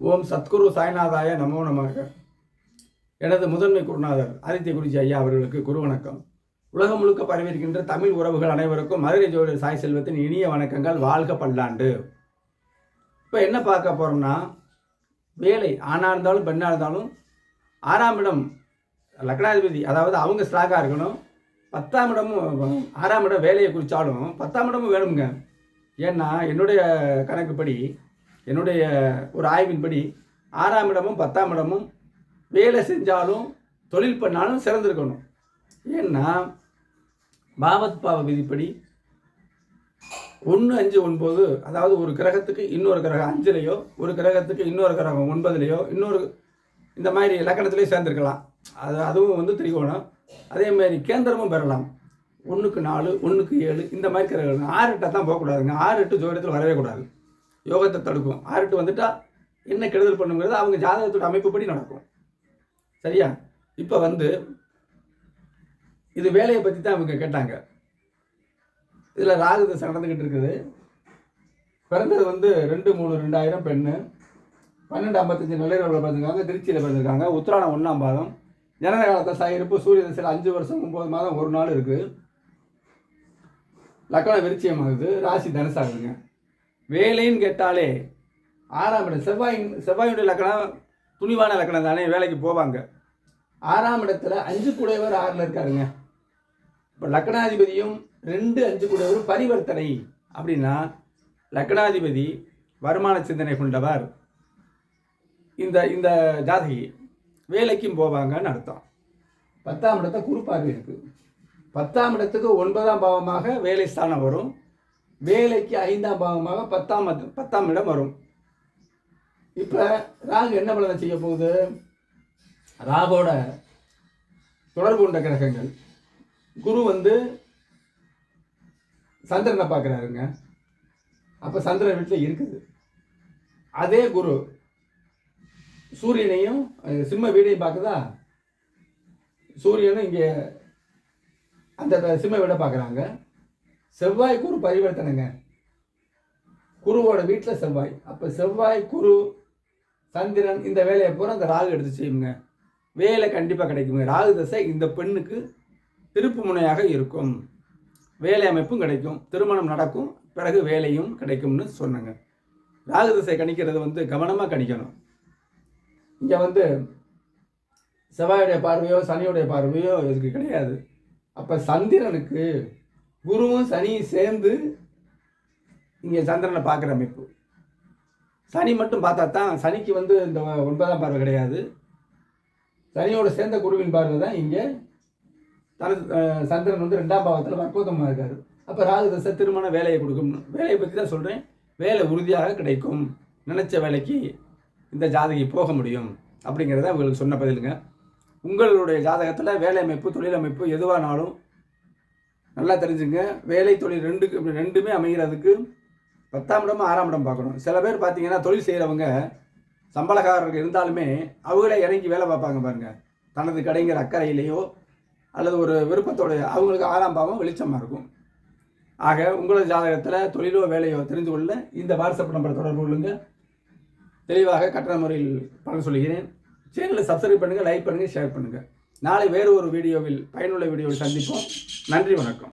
ஓம் சத்குரு சாய்நாதாய நமோ நமக. எனது முதன்மை குருநாதர் ஆதித்ய குருஜி ஐயா அவர்களுக்கு குரு வணக்கம். உலகம் முழுக்க பரவியிருக்கின்ற தமிழ் உறவுகள் அனைவருக்கும் மதுரை ஜோதிடர் சாய் செல்வத்தின் இனிய வணக்கங்கள். வாழ்க பல்லாண்டு. இப்போ என்ன பார்க்க போகிறோம்னா வேலை ஆணாக இருந்தாலும் பெண்ணாக இருந்தாலும் ஆறாம் இடம் லக்னாதிபதி அதாவது அவங்க ஸ்ட்ராங்காக இருக்கணும். பத்தாம் இடமும் ஆறாம் இடம் வேலையை குறித்தாலும் பத்தாம் இடமும் வேணுங்க ஏன்னா என்னுடைய கணக்குப்படி என்னுடைய ஒரு ஆய்வின்படி ஆறாம் இடமும் பத்தாம் இடமும் வேலை செஞ்சாலும் தொழில் பண்ணாலும் சிறந்திருக்கணும். ஏன்னா பாவத் பாவ விதிப்படி ஒன்று அஞ்சு ஒன்பது அதாவது ஒரு கிரகத்துக்கு இன்னொரு கிரகம் அஞ்சுலேயோ ஒரு கிரகத்துக்கு இன்னொரு கிரகம் ஒன்பதுலேயோ இன்னொரு இந்த மாதிரி இலக்கணத்திலே சேர்ந்துருக்கலாம். அது அதுவும் வந்து திரிகோணம். அதே மாதிரி கேந்திரமும் பெறலாம். ஒன்றுக்கு நாலு ஒன்றுக்கு ஏழு இந்த மாதிரி கிரகம் ஆறு எட்டை தான் போகக்கூடாதுங்க. ஆறு எட்டு ஜோதிடத்தில் வரவே கூடாது. யோகத்தை தடுக்கும். ஆறு வந்துட்டால் என்ன கெடுதல் பண்ணுங்கிறது அவங்க ஜாதகத்தோட அமைப்புப்படி நடக்கும். சரியா? இப்போ வந்து இது வேலையை பற்றி தான் அவங்க கேட்டாங்க. இதில் ராகு தசை நடந்துக்கிட்டு இருக்குது. பிறந்தது வந்து ரெண்டு மூணு ரெண்டாயிரம் பெண்ணு. பன்னெண்டு ஐம்பத்தஞ்சு நள்ளிரவில் பிறந்திருக்காங்க திருச்சியில் பிறந்திருக்காங்க. உத்திராடம் ஒன்றாம் பாதம். ஜனன காலத்தை சாயிருப்பு சூரிய தசையில் அஞ்சு வருஷம் ஒம்பது மாதம் ஒரு நாள் இருக்குது லக்கணம் விருச்சியம் ஆகுது. ராசி தனுசாகுதுங்க வேலைன்னு கேட்டாலே ஆறாம் இடம் செவ்வாய் செவ்வாயுடைய லக்கணம் துணிவான லக்கணம் தானே வேலைக்கு போவாங்க. ஆறாம் இடத்துல அஞ்சு குடையவர் ஆறில் இருக்காருங்க. இப்போ லக்கணாதிபதியும் ரெண்டு அஞ்சு குடையவர் பரிவர்த்தனை அப்படின்னா லக்கணாதிபதி வருமான சிந்தனை கொண்டவர். இந்த இந்த ஜாதகி வேலைக்கும் போவாங்கன்னு அர்த்தம். பத்தாம் இடத்த குரு இருக்குது பத்தாம் இடத்துக்கு ஒன்பதாம் பாவமாக வேலை ஸ்தானம் வரும். வேலைக்கு ஐந்தாம் பாகமாக பத்தாம் பத்தாம் இடம் வரும். இப்போ ராகு என்ன பலனை செய்ய போகுது? ராகோட தொடர்பு கொண்ட கிரகங்கள். குரு வந்து சந்திரனை பார்க்குறாருங்க. அப்போ சந்திரன் வீட்டில் இருக்குது. அதே குரு சூரியனையும் சிம்ம வீடையும் பார்க்குதா? சூரியனும் இங்கே அந்த சிம்ம வீடை பார்க்குறாங்க. செவ்வாய் குரு பரிவர்த்தனைங்க. குருவோட வீட்டில் செவ்வாய். அப்போ செவ்வாய் குரு சந்திரன் இந்த வேலையை பூரா அந்த ராகு எடுத்து செய்யுங்க. வேலை கண்டிப்பாக கிடைக்குங்க. ராகு தசை இந்த பெண்ணுக்கு திருப்பு முனையாக இருக்கும். வேலை அமைப்பும் கிடைக்கும். திருமணம் நடக்கும். பிறகு வேலையும் கிடைக்கும்னு சொன்னாங்க. ராகு தசை கணிக்கிறது வந்து கவனமாக கணிக்கணும். இங்கே வந்து செவ்வாயுடைய பார்வையோ சனியுடைய பார்வையோ இதுக்கு கிடையாது. அப்போ சந்திரனுக்கு குருவும் சனியும் சேர்ந்து இங்கே சந்திரனை பார்க்குற அமைப்பு. சனி மட்டும் பார்த்தா தான் சனிக்கு வந்து இந்த ஒன்பதாம் பார்வை கிடையாது. சனியோட சேர்ந்த குருவின் பார்வை தான் இங்கே. தன சந்திரன் வந்து ரெண்டாம் பாவத்தில் அற்புதமாக இருக்கார். அப்போ ராகு தசை திருமண வேலையை கொடுக்கும். வேலையை பற்றி தான் சொல்கிறேன் வேலை உறுதியாக கிடைக்கும். நினச்ச வேலைக்கு இந்த ஜாதகி போக முடியும் அப்படிங்கிறத உங்களுக்கு சொன்ன பதிலுங்க. உங்களுடைய ஜாதகத்தில் வேலை அமைப்பு தொழில் அமைப்பு எதுவானாலும் நல்லா தெரிஞ்சுங்க. வேலை தொழில் ரெண்டுக்கு ரெண்டுமே அமைகிறதுக்கு பத்தாம் இடம் ஆறாம் இடம் பார்க்கணும். சில பேர் பார்த்தீங்கன்னா தொழில் செய்கிறவங்க சம்பளக்காரர்கள் இருந்தாலுமே அவங்களே இறங்கி வேலை பார்ப்பாங்க பாருங்கள் தனது கடைங்கிற அக்கறையிலேயோ அல்லது ஒரு விருப்பத்தோடைய அவங்களுக்கு ஆறாம் பாவம் வெளிச்சமாக இருக்கும். ஆக உங்களது ஜாதகத்தில் தொழிலோ வேலையோ தெரிந்து கொள்ள இந்த வாட்ஸ்அப் நம்பரை தொடர்பு கொள்ளுங்க. தெளிவாக கட்டண முறையில் பலன் சொல்கிறேன். சேனலை சப்ஸ்கிரைப் பண்ணுங்கள் லைக் பண்ணுங்கள் ஷேர் பண்ணுங்கள் நாளை வேறு ஒரு வீடியோவில் பயனுள்ள வீடியோவில் சந்திப்போம். நன்றி வணக்கம்.